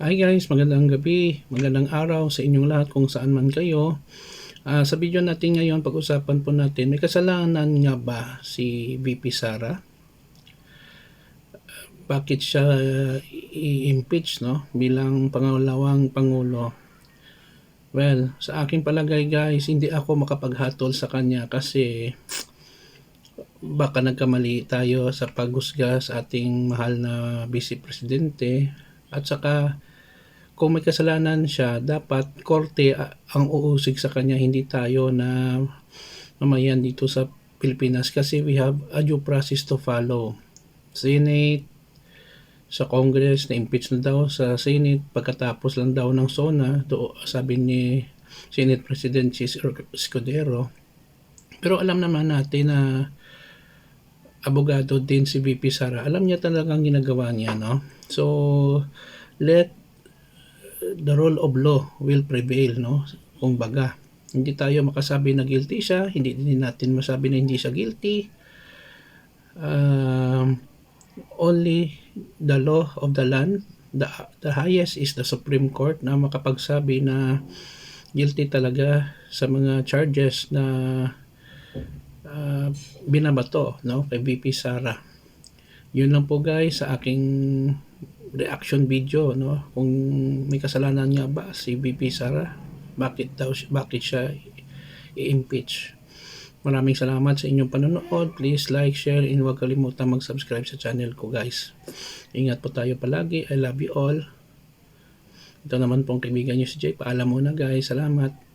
Hi guys, magandang gabi, magandang araw sa inyong lahat kung saan man kayo. Ah, sa video natin ngayon, pag-usapan po natin, may kasalanan nga ba si VP Sara? Bakit siya i-impeach no, bilang pangalawang pangulo? Well, sa aking palagay guys, hindi ako makapaghatol sa kanya kasi baka nagkamali tayo sa paghusga sa ating mahal na vice presidente at saka kung may kasalanan siya, dapat korte ah, ang uusig sa kanya, hindi tayo na mamayan dito sa Pilipinas kasi we have a due process to follow. Senate, sa Congress, na-impeach na daw sa Senate, pagkatapos lang daw ng SONA, do, sabi ni Senate President Chis Escudero. Pero alam naman natin na abogado din si VP Sara. Alam niya talagang ginagawa niya, no? So, let the rule of law will prevail, no? Kung baga, hindi tayo makasabi na guilty siya, hindi din natin masabi na hindi siya guilty. Um, only the law of the land, the, the highest is the Supreme Court na makapagsabi na guilty talaga sa mga charges na uh, binabato no kay VP Sara. Yun lang po guys sa aking reaction video no? Kung may kasalanan nga ba si VP Sara bakit daw bakit siya i-impeach? Maraming salamat sa inyong panonood. Please like share and huwag kalimutan mag-subscribe sa channel ko guys. Ingat po tayo palagi. I love you all. Ito naman pong kaibigan nyo si Jay. Paalam muna guys. Salamat